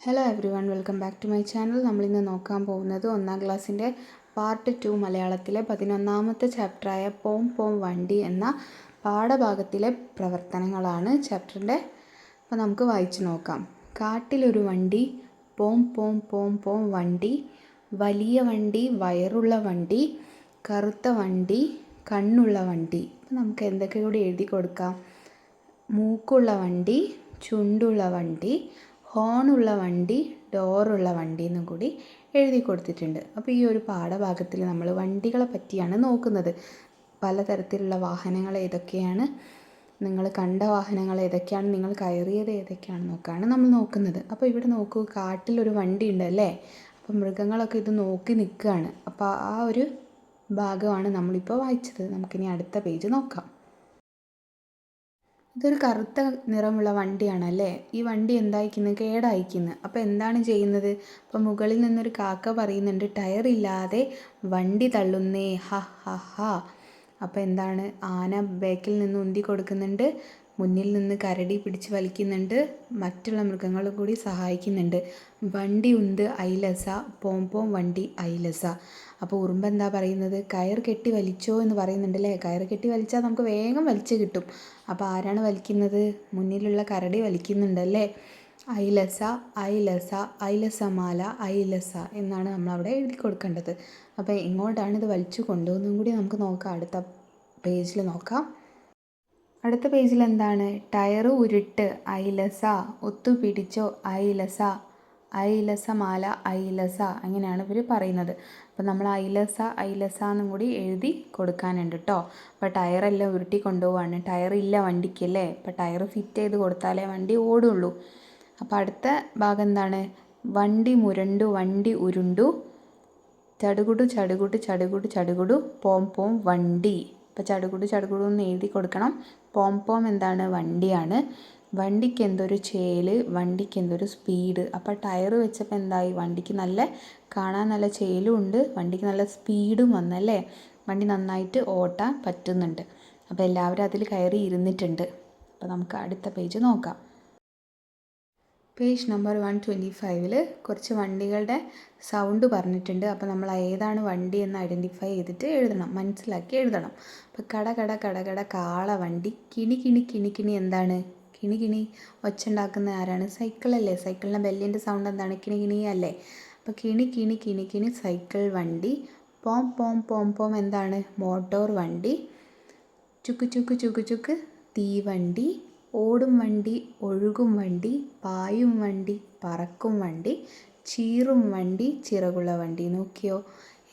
Hello everyone welcome back to my channel നമ്മളിന്ന് നോക്കാൻ പോകുന്നത് ഒന്നാം ക്ലാസ്സിന്റെ പാർട്ട് ടു മലയാളത്തിലെ പതിനൊന്നാമത്തെ ചാപ്റ്ററായ പോം പോം വണ്ടി എന്ന പാഠഭാഗത്തിലെ പ്രവർത്തനങ്ങളാണ് ചാപ്റ്ററിന്റെ അപ്പോൾ നമുക്ക് വായിച്ചു നോക്കാം. കാട്ടിലൊരു വണ്ടി പോം പോം പോം പോം വണ്ടി വലിയ വണ്ടി വയറുള്ള വണ്ടി കറുത്ത വണ്ടി കണ്ണുള്ള വണ്ടി. അപ്പോൾ നമുക്ക് എന്തൊക്കെ കൂടി എഴുതി കൊടുക്കാം? മൂക്കുള്ള വണ്ടി ചുണ്ടുള്ള വണ്ടി ഹോണുള്ള വണ്ടി ഡോറുള്ള വണ്ടി എന്നും കൂടി എഴുതി കൊടുത്തിട്ടുണ്ട്. അപ്പോൾ ഈ ഒരു പാഠഭാഗത്തിൽ നമ്മൾ വണ്ടികളെ പറ്റിയാണ് നോക്കുന്നത്. പലതരത്തിലുള്ള വാഹനങ്ങൾ ഏതൊക്കെയാണ് നിങ്ങൾ കണ്ട വാഹനങ്ങൾ ഏതൊക്കെയാണ് നിങ്ങൾ കയറിയത് ഏതൊക്കെയാണ് നോക്കാണ് നമ്മൾ നോക്കുന്നത്. അപ്പോൾ ഇവിടെ നോക്കൂ കാട്ടിലൊരു വണ്ടി ഉണ്ട് അല്ലേ? അപ്പോൾ മൃഗങ്ങളൊക്കെ ഇത് നോക്കി നിൽക്കുകയാണ്. അപ്പോൾ ആ ഒരു ഭാഗമാണ് നമ്മളിപ്പോൾ വായിച്ചത്. നമുക്കിനി അടുത്ത പേജ് നോക്കാം. ഇതൊരു കറുത്ത നിറമുള്ള വണ്ടിയാണല്ലേ? ഈ വണ്ടി എന്തായിക്കുന്നു? കേടായിക്കുന്നു. അപ്പോൾ എന്താണ് ചെയ്യുന്നത്? അപ്പോൾ മുകളിൽ നിന്നൊരു കാക്ക പറയുന്നുണ്ട് ടയർ ഇല്ലാതെ വണ്ടി തള്ളുന്നേ ഹ ഹ ഹ. അപ്പോൾ എന്താണ്? ആന ബാക്കിൽ നിന്ന് ഉന്തി കൊടുക്കുന്നുണ്ട് മുന്നിൽ നിന്ന് കരടി പിടിച്ച് വലിക്കുന്നുണ്ട് മറ്റുള്ള മൃഗങ്ങൾ കൂടി സഹായിക്കുന്നുണ്ട്. വണ്ടി ഉണ്ട് ഐലസ പോം പോം വണ്ടി ഐലസ. അപ്പോൾ ഉറുമ്പ് എന്താ പറയുന്നത്? കയർ കെട്ടി വലിച്ചോ എന്ന് പറയുന്നുണ്ടല്ലേ? കയർ കെട്ടി വലിച്ചാൽ നമുക്ക് വേഗം വലിച്ചു കിട്ടും. അപ്പോൾ ആരാണ് വലിക്കുന്നത്? മുന്നിലുള്ള കരടി വലിക്കുന്നുണ്ടല്ലേ? ഐലസ ഐലസ ഐലസമാല ഐലസ എന്നാണ് നമ്മൾ അവിടെ എഴുതി കൊടുക്കേണ്ടത്. അപ്പോൾ ഇങ്ങോട്ടാണ് ഇത് വലിച്ചു കൊണ്ടുപോകുന്നതും കൂടി നമുക്ക് നോക്കാം. അടുത്ത പേജിൽ നോക്കാം. അടുത്ത പേജിൽ എന്താണ്? ടയർ ഉരുട്ട് ഐലസ ഒത്തുപിടിച്ചോ ഐലസ ഐലസമാല ഐലസ അങ്ങനെയാണ് ഇവർ പറയുന്നത്. അപ്പോൾ നമ്മൾ ഐലസ ഐലസ എന്നും കൂടി എഴുതി കൊടുക്കാനുണ്ട് കേട്ടോ അപ്പോൾ ടയറെല്ലാം ഉരുട്ടി കൊണ്ടുപോവാണ്. ടയർ ഇല്ല വണ്ടിക്ക് അല്ലേ? അപ്പോൾ ടയർ ഫിറ്റ് ചെയ്ത് കൊടുത്താലേ വണ്ടി ഓടുള്ളൂ. അപ്പോൾ അടുത്ത ഭാഗം എന്താണ്? വണ്ടി മുരണ്ടു വണ്ടി ഉരുണ്ടു. ചടുകുടു ചടുകുടു ചടുകുടു ചടുകുടു പോം പോം വണ്ടി. അപ്പോൾ ചടുകുടു ചടുകുടു എന്ന് എഴുതി കൊടുക്കണം. പോം പോം എന്താണ്? വണ്ടിയാണ്. വണ്ടിക്ക് എന്തൊരു ചേൽ വണ്ടിക്ക് എന്തൊരു സ്പീഡ് അപ്പോൾ ടയർ വെച്ചപ്പോൾ എന്തായി? വണ്ടിക്ക് നല്ല കാണാൻ നല്ല ചേലും ഉണ്ട്. വണ്ടിക്ക് നല്ല സ്പീഡും വന്നല്ലേ? വണ്ടി നന്നായിട്ട് ഓട്ടാൻ പറ്റുന്നുണ്ട്. അപ്പോൾ എല്ലാവരും അതിൽ കയറി ഇരുന്നിട്ടുണ്ട്. അപ്പോൾ നമുക്ക് അടുത്ത പേജ് നോക്കാം. പേജ് നമ്പർ വൺ ട്വന്റി ഫൈവിൽ കുറച്ച് വണ്ടികളുടെ സൗണ്ട് പറഞ്ഞിട്ടുണ്ട്. അപ്പോൾ നമ്മൾ ഏതാണ് വണ്ടി എന്ന് ഐഡന്റിഫൈ ചെയ്തിട്ട് എഴുതണം. മനസ്സിലാക്കി എഴുതണം. അപ്പോൾ കട കട കട കട കാള വണ്ടി. കിണി കിണി കിണി കിണി എന്താണ്? കിണി കിണി. ഒച്ച ഉണ്ടാക്കുന്ന ആരാണ്? സൈക്കിളല്ലേ സൈക്കിളിന്റെ ബെല്ലിന്റെ സൗണ്ട് എന്താണ്? കിണി കിണി അല്ലേ? അപ്പോൾ കിണി കിണി കിണി കിണി സൈക്കിൾ വണ്ടി. പോം പോം പോം പോം എന്താണ്? മോട്ടോർ വണ്ടി. ചുക്ക് ചുക്ക് ചുക്ക് ചുക്ക്. തീവണ്ടി ഓടും വണ്ടി ഒഴുകും വണ്ടി. പായും വണ്ടി പറക്കും വണ്ടി. ചീറും വണ്ടി ചിറകുള്ള വണ്ടി. നോക്കിയോ?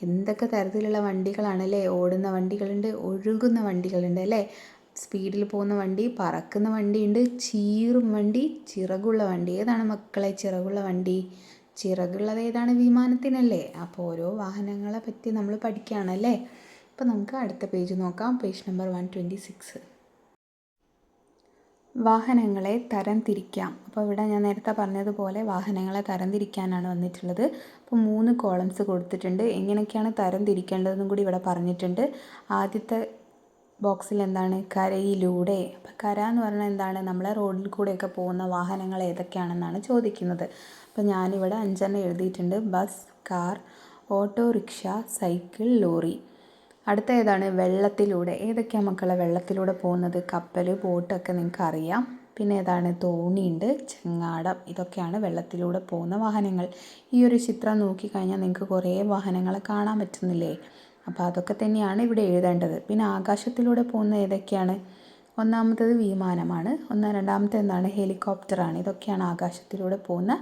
എന്തൊക്കെ തരത്തിലുള്ള വണ്ടികളാണല്ലേ? ഓടുന്ന വണ്ടികളുണ്ട് ഒഴുകുന്ന വണ്ടികളുണ്ട് അല്ലേ? സ്പീഡിൽ പോകുന്ന വണ്ടി പറക്കുന്ന വണ്ടിയുണ്ട് ചീറും വണ്ടി ചിറകുള്ള വണ്ടി. ഏതാണ് മക്കളെ ചിറകുള്ള വണ്ടി? ചിറകുള്ളത് ഏതാണ് വിമാനത്തിനല്ലേ? അപ്പോൾ ഓരോ വാഹനങ്ങളെ പറ്റി നമ്മൾ പഠിക്കുകയാണല്ലേ? അപ്പോൾ നമുക്ക് അടുത്ത പേജ് നോക്കാം. Page number one twenty six. വാഹനങ്ങളെ തരംതിരിക്കാം. അപ്പോൾ ഇവിടെ ഞാൻ നേരത്തെ പറഞ്ഞതുപോലെ വാഹനങ്ങളെ തരംതിരിക്കാനാണ് വന്നിട്ടുള്ളത്. അപ്പോൾ മൂന്ന് കോളംസ് കൊടുത്തിട്ടുണ്ട്. എങ്ങനെയൊക്കെയാണ് തരം തിരിക്കേണ്ടതെന്നും കൂടി ഇവിടെ പറഞ്ഞിട്ടുണ്ട്. ആദ്യത്തെ ബോക്സിൽ എന്താണ് കരയിലൂടെ. അപ്പം കര എന്ന് പറഞ്ഞാൽ എന്താണ്? നമ്മളെ റോഡിൽ കൂടെയൊക്കെ പോകുന്ന വാഹനങ്ങൾ ഏതൊക്കെയാണെന്നാണ് ചോദിക്കുന്നത്. അപ്പം ഞാനിവിടെ അഞ്ചെണ്ണം എഴുതിയിട്ടുണ്ട്. Bus car auto rickshaw cycle lorry. അടുത്ത ഏതാണ് വെള്ളത്തിലൂടെ. ഏതൊക്കെയാണ് മക്കളെ വെള്ളത്തിലൂടെ പോകുന്നത്? കപ്പൽ ബോട്ടൊക്കെ നിങ്ങൾക്ക് അറിയാം പിന്നെ ഏതാണ്? തോണിയുണ്ട് ചെങ്ങാടം. ഇതൊക്കെയാണ് വെള്ളത്തിലൂടെ പോകുന്ന വാഹനങ്ങൾ. ഈ ഒരു ചിത്രം നോക്കിക്കഴിഞ്ഞാൽ നിങ്ങൾക്ക് കുറേ വാഹനങ്ങളെ കാണാൻ പറ്റുന്നില്ലേ? അപ്പോൾ അതൊക്കെ തന്നെയാണ് ഇവിടെ എഴുതേണ്ടത്. പിന്നെ ആകാശത്തിലൂടെ പോകുന്ന ഏതൊക്കെയാണ്? ഒന്നാമത്തത് വിമാനമാണ്. ഒന്ന് രണ്ടാമത്തെ എന്താണ്? ഹെലികോപ്റ്ററാണ്. ഇതൊക്കെയാണ് ആകാശത്തിലൂടെ പോകുന്ന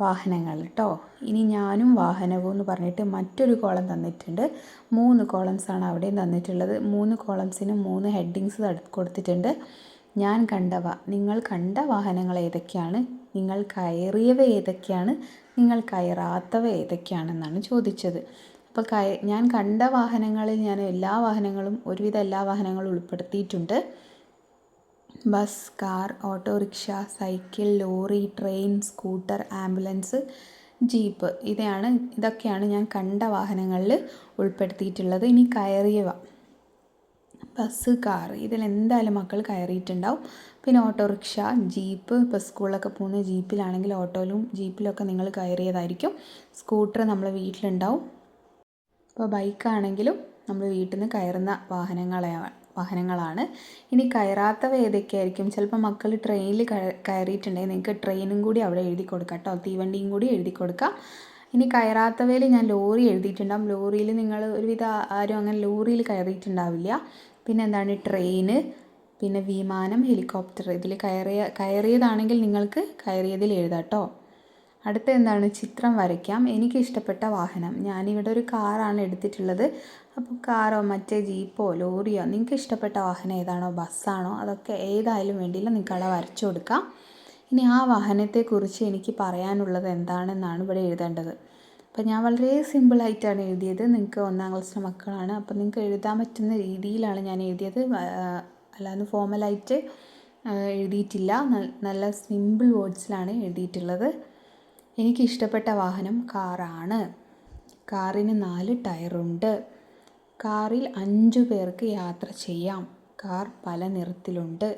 വാഹനങ്ങൾ കേട്ടോ. ഇനി ഞാനും വാഹനവും എന്ന് പറഞ്ഞിട്ട് മറ്റൊരു കോളം തന്നിട്ടുണ്ട്. മൂന്ന് കോളംസാണ് അവിടെയും തന്നിട്ടുള്ളത്. മൂന്ന് കോളംസിന് മൂന്ന് ഹെഡിങ്സ് കൊടുത്തിട്ടുണ്ട്. ഞാൻ കണ്ടവ നിങ്ങൾ കണ്ട വാഹനങ്ങൾ ഏതൊക്കെയാണ്? നിങ്ങൾ കയറിയവ ഏതൊക്കെയാണ്? നിങ്ങൾ കയറാത്തവ ഏതൊക്കെയാണെന്നാണ് ചോദിച്ചത്. അപ്പോൾ കയ ഞാൻ കണ്ട വാഹനങ്ങളിൽ ഞാൻ എല്ലാ വാഹനങ്ങളും ഒരുവിധ എല്ലാ വാഹനങ്ങളും ഉൾപ്പെടുത്തിയിട്ടുണ്ട്. Bus car auto rickshaw cycle lorry train scooter ambulance jeep ഇതാണ് ഇതൊക്കെയാണ് ഞാൻ കണ്ട വാഹനങ്ങളിൽ ഉൾപ്പെടുത്തിയിട്ടുള്ളത്. ഇനി കയറിയവ. ബസ് കാർ ഇതിൽ എന്തായാലും മക്കൾ കയറിയിട്ടുണ്ടാവും. പിന്നെ ഓട്ടോറിക്ഷ ജീപ്പ് ഇപ്പോൾ സ്കൂളിലൊക്കെ പോകുന്ന ജീപ്പിലാണെങ്കിൽ ഓട്ടോയിലും ജീപ്പിലൊക്കെ നിങ്ങൾ കയറിയതായിരിക്കും. സ്കൂട്ടർ നമ്മളെ വീട്ടിലുണ്ടാവും. ഇപ്പോൾ ബൈക്കാണെങ്കിലും നമ്മൾ വീട്ടിൽ നിന്ന് കയറുന്ന വാഹനങ്ങളെയാണ് വാഹനങ്ങളാണ്. ഇനി കയറാത്തവ ഏതൊക്കെയായിരിക്കും ചിലപ്പോൾ മക്കൾ ട്രെയിനിൽ കയറിയിട്ടുണ്ടെങ്കിൽ നിങ്ങൾക്ക് ട്രെയിനും കൂടി അവിടെ എഴുതി കൊടുക്കാം കേട്ടോ. തീവണ്ടിയും കൂടി എഴുതി കൊടുക്കാം. ഇനി കയറാത്തവയിൽ ഞാൻ ലോറി എഴുതിയിട്ടുണ്ടാകും ലോറിയിൽ നിങ്ങൾ ഒരുവിധ ആരും അങ്ങനെ ലോറിയിൽ കയറിയിട്ടുണ്ടാവില്ല. പിന്നെ എന്താണ്? ട്രെയിന് പിന്നെ വിമാനം ഹെലികോപ്റ്റർ. ഇതിൽ കയറിയ കയറിയതാണെങ്കിൽ നിങ്ങൾക്ക് കയറിയതിൽ എഴുതാം കേട്ടോ. അടുത്ത എന്താണ് ചിത്രം വരയ്ക്കാം? എനിക്ക് ഇഷ്ടപ്പെട്ട വാഹനം. ഞാനിവിടെ ഒരു കാറാണ് എടുത്തിട്ടുള്ളത്. അപ്പോൾ കാറോ മറ്റേ ജീപ്പോ ലോറിയോ നിങ്ങൾക്ക് ഇഷ്ടപ്പെട്ട വാഹനം ഏതാണോ? ബസ്സാണോ? അതൊക്കെ ഏതായാലും വേണ്ടിയില്ല. നിങ്ങൾക്ക് അവിടെ വരച്ചു കൊടുക്കാം. ഇനി ആ വാഹനത്തെക്കുറിച്ച് എനിക്ക് പറയാനുള്ളത് എന്താണെന്നാണ് ഇവിടെ എഴുതേണ്ടത്. അപ്പോൾ ഞാൻ വളരെ സിമ്പിളായിട്ടാണ് എഴുതിയത്. നിങ്ങൾക്ക് ഒന്നാം ക്ലാസ്സിലെ മക്കളാണ്. അപ്പോൾ നിങ്ങൾക്ക് എഴുതാൻ പറ്റുന്ന രീതിയിലാണ് ഞാൻ എഴുതിയത്. അല്ലാതെ ഫോമലായിട്ട് എഴുതിയിട്ടില്ല. നല്ല സിമ്പിൾ വേർഡ്സിലാണ് എഴുതിയിട്ടുള്ളത്. എനിക്ക് ഇഷ്ടപ്പെട്ട വാഹനം കാറാണ്. കാറിന് നാല് ടയറുണ്ട്. കാറിൽ അഞ്ചു പേർക്ക് യാത്ര ചെയ്യാം. കാർ പല നിറത്തിലുണ്ട്.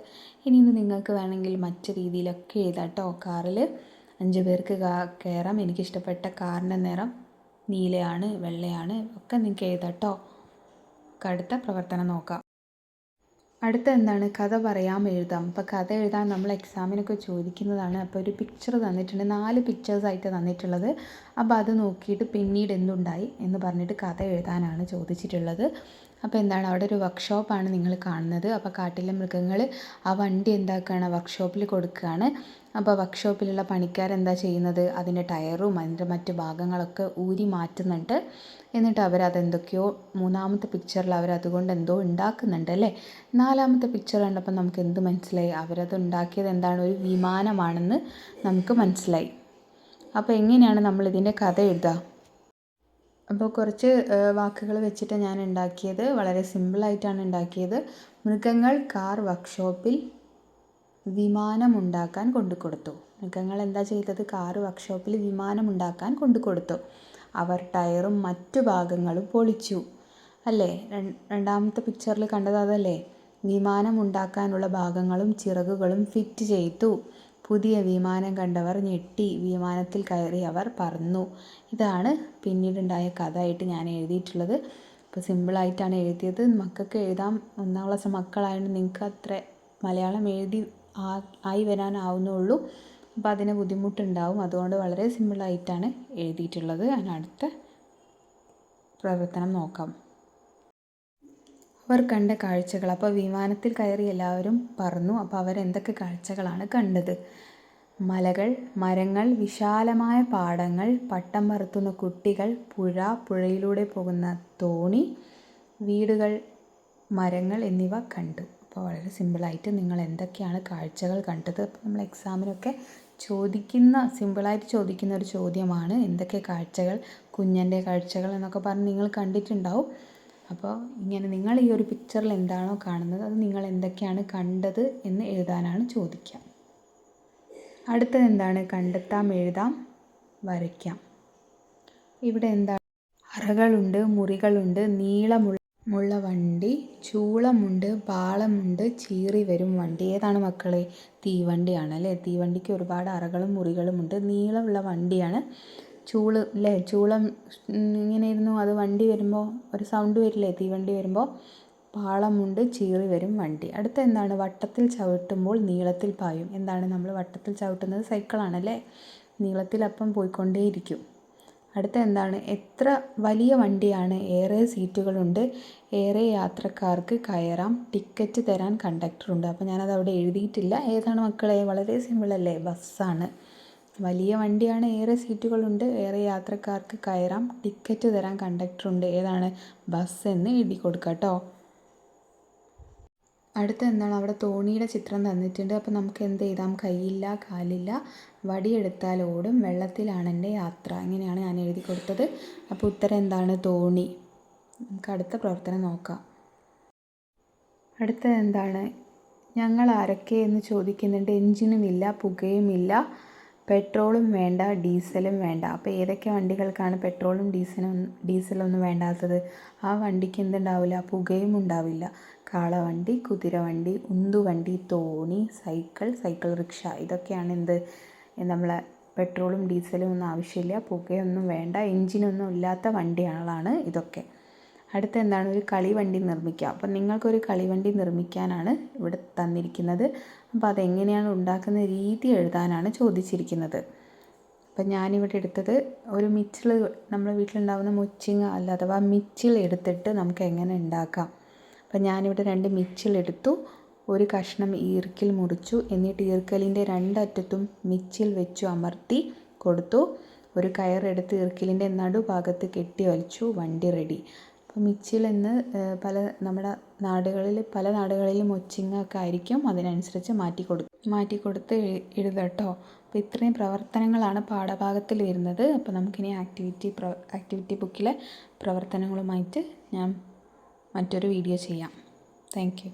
ഇനി ഇത് നിങ്ങൾക്ക് വേണമെങ്കിൽ മറ്റു രീതിയിലൊക്കെ എഴുതാം കാറിൽ അഞ്ച് പേർക്ക് കയറാം. എനിക്കിഷ്ടപ്പെട്ട കാറിന്റെ നിറം നീലയാണ് വെള്ളയാണ്. ഒക്കെ നിങ്ങൾക്ക് എഴുതാം കേട്ടോ അടുത്ത പ്രവർത്തനം നോക്കാം. അടുത്ത എന്താണ് കഥ പറയാം എഴുതാം. അപ്പോൾ കഥ എഴുതാൻ നമ്മൾ എക്സാമിനൊക്കെ ചോദിക്കുന്നതാണ്. അപ്പോൾ ഒരു പിക്ചർ തന്നിട്ടുണ്ട്. നാല് പിക്ചേഴ്സായിട്ട് തന്നിട്ടുള്ളത്. അപ്പോൾ അത് നോക്കിയിട്ട് പിന്നീട് എന്തുണ്ടായി എന്ന് പറഞ്ഞിട്ട് കഥ എഴുതാനാണ് ചോദിച്ചിട്ടുള്ളത്. അപ്പോൾ എന്താണ്? അവിടെ ഒരു വർക്ക്ഷോപ്പാണ് നിങ്ങൾ കാണുന്നത്. അപ്പോൾ കാട്ടിലെ മൃഗങ്ങൾ ആ വണ്ടി എന്താക്കുകയാണ് വർക്ക്ഷോപ്പിൽ കൊടുക്കുകയാണ്. അപ്പോൾ വർക്ക്ഷോപ്പിലുള്ള പണിക്കാരെന്താ ചെയ്യുന്നത്? അതിന്റെ ടയറും അതിന്റെ മറ്റ് ഭാഗങ്ങളൊക്കെ ഊരി മാറ്റുന്നുണ്ട്. എന്നിട്ട് അവരതെന്തൊക്കെയോ മൂന്നാമത്തെ പിക്ചറിൽ അവരതുകൊണ്ട് എന്തോ ഉണ്ടാക്കുന്നുണ്ട് അല്ലേ? നാലാമത്തെ പിക്ചർ കണ്ടപ്പോൾ നമുക്ക് എന്ത് മനസ്സിലായി? അവരത് ഉണ്ടാക്കിയത് എന്താണ്? ഒരു വിമാനമാണെന്ന് നമുക്ക് മനസ്സിലായി. അപ്പോൾ എങ്ങനെയാണ് നമ്മൾ ഇതിന്റെ കഥ എഴുതുക? അപ്പോൾ കുറച്ച് വാക്കുകൾ വെച്ചിട്ട് ഞാൻ ഉണ്ടാക്കിയത് വളരെ സിമ്പിളായിട്ടാണ് ഉണ്ടാക്കിയത്. മൃഗങ്ങൾ കാർ വർക്ക്ഷോപ്പിൽ വിമാനമുണ്ടാക്കാൻ കൊണ്ടുകൊടുത്തു. മൃഗങ്ങൾ എന്താ ചെയ്തത്? കാർ വർക്ക്ഷോപ്പിൽ വിമാനമുണ്ടാക്കാൻ കൊണ്ടു കൊടുത്തു അവർ ടയറും മറ്റു ഭാഗങ്ങളും പൊളിച്ചു. അല്ലേ? രണ്ടാമത്തെ പിക്ചറിൽ കണ്ടത് അതല്ലേ? വിമാനം ഉണ്ടാക്കാനുള്ള ഭാഗങ്ങളും ചിറകുകളും ഫിറ്റ് ചെയ്തു. പുതിയ വിമാനം കണ്ടവർ ഞെട്ടി. വിമാനത്തിൽ കയറി അവർ പറന്നു. ഇതാണ് പിന്നീടുണ്ടായ കഥ ആയിട്ട് ഞാൻ എഴുതിയിട്ടുള്ളത്. ഇപ്പോൾ സിമ്പിളായിട്ടാണ് എഴുതിയത്. മക്കൾക്ക് എഴുതാം. ഒന്നാം ക്ലാസ് മക്കളായതുകൊണ്ട് നിങ്ങൾക്ക് അത്ര മലയാളം എഴുതി ആയി വരാനാവുന്നുള്ളൂ. അപ്പം അതിന് ബുദ്ധിമുട്ടുണ്ടാവും. അതുകൊണ്ട് വളരെ സിമ്പിളായിട്ടാണ് എഴുതിയിട്ടുള്ളത്. അതിനടുത്ത പ്രവർത്തനം നോക്കാം. അവർ കണ്ട കാഴ്ചകൾ. അപ്പോൾ വിമാനത്തിൽ കയറി എല്ലാവരും പറഞ്ഞു അപ്പോൾ അവരെന്തൊക്കെ കാഴ്ചകളാണ് കണ്ടത്? മലകൾ മരങ്ങൾ വിശാലമായ പാടങ്ങൾ പട്ടം പറത്തുന്ന കുട്ടികൾ പുഴ പുഴയിലൂടെ പോകുന്ന തോണി വീടുകൾ മരങ്ങൾ എന്നിവ കണ്ടു. അപ്പോൾ വളരെ സിമ്പിളായിട്ട് നിങ്ങൾ എന്തൊക്കെയാണ് കാഴ്ചകൾ കണ്ടത്? അപ്പോൾ നമ്മൾ എക്സാമിനൊക്കെ ചോദിക്കുന്ന സിമ്പിളായിട്ട് ചോദിക്കുന്ന ഒരു ചോദ്യമാണ് എന്തൊക്കെ കാഴ്ചകൾ കുഞ്ഞന്റെ കാഴ്ചകൾ എന്നൊക്കെ പറഞ്ഞ് നിങ്ങൾ കണ്ടിട്ടുണ്ടാവും. അപ്പോൾ ഇങ്ങനെ നിങ്ങൾ ഈ ഒരു പിക്ചറിൽ എന്താണോ കാണുന്നത് അത് നിങ്ങൾ എന്തൊക്കെയാണ് കണ്ടത് എന്ന് എഴുതാനാണ് ചോദിക്കുക. അടുത്തത് എന്താണ്? കണ്ടെത്താം എഴുതാം വരയ്ക്കാം. ഇവിടെ എന്താണ്? അറകളുണ്ട് മുറികളുണ്ട് നീളമുള്ള മുള്ള വണ്ടി ചൂളമുണ്ട് പാളമുണ്ട് ചീറി വരും വണ്ടി. ഏതാണ് മക്കളെ? തീവണ്ടിയാണ് അല്ലേ? തീവണ്ടിക്ക് ഒരുപാട് അറകളും മുറികളും ഉണ്ട്. നീളമുള്ള വണ്ടിയാണ്. ചൂൾ അല്ലേ ചൂളം ഇങ്ങനെ ഇരുന്നു അത് വണ്ടി വരുമ്പോൾ ഒരു സൗണ്ട് വരില്ലേ? തീവണ്ടി വരുമ്പോൾ പാളമുണ്ട് ചീറി വരും വണ്ടി. അടുത്ത എന്താണ്? വട്ടത്തിൽ ചവിട്ടുമ്പോൾ നീളത്തിൽ പായും. എന്താണ് നമ്മൾ വട്ടത്തിൽ ചവിട്ടുന്നത്? സൈക്കിളാണല്ലേ നീളത്തിൽ അപ്പം പോയിക്കൊണ്ടേയിരിക്കും. അടുത്ത എന്താണ് എത്ര വലിയ വണ്ടിയാണ് ഏറെ സീറ്റുകളുണ്ട്? ഏറെ യാത്രക്കാർക്ക് കയറാം ടിക്കറ്റ് തരാൻ കണ്ടക്ടറുണ്ട്. അപ്പോൾ ഞാനത് അവിടെ എഴുതിയിട്ടില്ല. ഏതാണ് മക്കളെ? വളരെ സിമ്പിളല്ലേ ബസ്സാണ്. വലിയ വണ്ടിയാണ് ഏറെ സീറ്റുകളുണ്ട് ഏറെ യാത്രക്കാർക്ക് കയറാം ടിക്കറ്റ് തരാൻ കണ്ടക്ടറുണ്ട്. ഏതാണ്? ബസ് എന്ന് എഴുതി കൊടുക്കുക കേട്ടോ അടുത്ത എന്താണ് അവിടെ തോണിയുടെ ചിത്രം തന്നിട്ടുണ്ട്. അപ്പോൾ നമുക്ക് എന്ത് ചെയ്താം കൈയില്ല കാലില്ല. വടിയെടുത്താൽ ഓടും. വെള്ളത്തിലാണ് എന്റെ യാത്ര. ഇങ്ങനെയാണ് ഞാൻ എഴുതി കൊടുത്തത്. അപ്പോൾ ഉത്തരം എന്താണ്? തോണി നമുക്ക് അടുത്ത പ്രവർത്തനം നോക്കാം. അടുത്തത് എന്താണ്? ഞങ്ങൾ ആരൊക്കെ എന്ന് ചോദിക്കുന്നുണ്ട്. പുകയും ഇല്ല പെട്രോളും വേണ്ട ഡീസലും വേണ്ട. അപ്പോൾ ഏതൊക്കെ വണ്ടികൾക്കാണ് പെട്രോളും ഡീസലും ഡീസലൊന്നും വേണ്ടാത്തത്? ആ വണ്ടിക്ക് എന്തുണ്ടാവില്ല? പുകയും ഉണ്ടാവില്ല. കാളവണ്ടി കുതിരവണ്ടി ഉന്തുവണ്ടി തോണി സൈക്കിൾ സൈക്കിൾ റിക്ഷ. ഇതൊക്കെയാണ് എന്ത്? നമ്മളെ പെട്രോളും ഡീസലും ഒന്നും ആവശ്യമില്ല പുകയൊന്നും വേണ്ട എൻജിനൊന്നും ഇല്ലാത്ത വണ്ടികളാണ് ഇതൊക്കെ. അടുത്ത എന്താണ്? ഒരു കളിവണ്ടി നിർമ്മിക്കുക. അപ്പം നിങ്ങൾക്കൊരു കളിവണ്ടി നിർമ്മിക്കാനാണ് ഇവിടെ തന്നിരിക്കുന്നത്. അപ്പോൾ അതെങ്ങനെയാണ് ഉണ്ടാക്കുന്ന രീതി എഴുതാനാണ് ചോദിച്ചിരിക്കുന്നത്. അപ്പം ഞാനിവിടെ എടുത്തത് ഒരു മിച്ചിൽ നമ്മുടെ വീട്ടിലുണ്ടാകുന്ന മുച്ചിങ്ങ അല്ല അഥവാ മിച്ചിൽ എടുത്തിട്ട് നമുക്ക് എങ്ങനെ ഉണ്ടാക്കാം? അപ്പം ഞാനിവിടെ രണ്ട് മിച്ചിൽ എടുത്തു. ഒരു കഷ്ണം ഈർക്കിൽ മുറിച്ചു. എന്നിട്ട് ഈർക്കലിന്റെ രണ്ടറ്റത്തും മിച്ചിൽ വെച്ചു അമർത്തി കൊടുത്തു. ഒരു കയറെടുത്ത് ഈർക്കിലിന്റെ നടുഭാഗത്ത് കെട്ടി വലിച്ചു. വണ്ടി റെഡി അപ്പോൾ മിച്ചിൽ എന്ന് പല നമ്മുടെ നാടുകളിൽ പല നാടുകളിലും ഒച്ചിങ്ങൊക്കെ ആയിരിക്കും. അതിനനുസരിച്ച് മാറ്റി കൊടുത്തു മാറ്റി കൊടുത്ത് എഴുതുക കേട്ടോ അപ്പോൾ ഇത്രയും പ്രവർത്തനങ്ങളാണ് പാഠഭാഗത്തിൽ വരുന്നത്. അപ്പോൾ നമുക്കിനി ആക്ടിവിറ്റി ആക്ടിവിറ്റി ബുക്കിലെ പ്രവർത്തനങ്ങളുമായിട്ട് ഞാൻ മറ്റൊരു വീഡിയോ ചെയ്യാം. താങ്ക്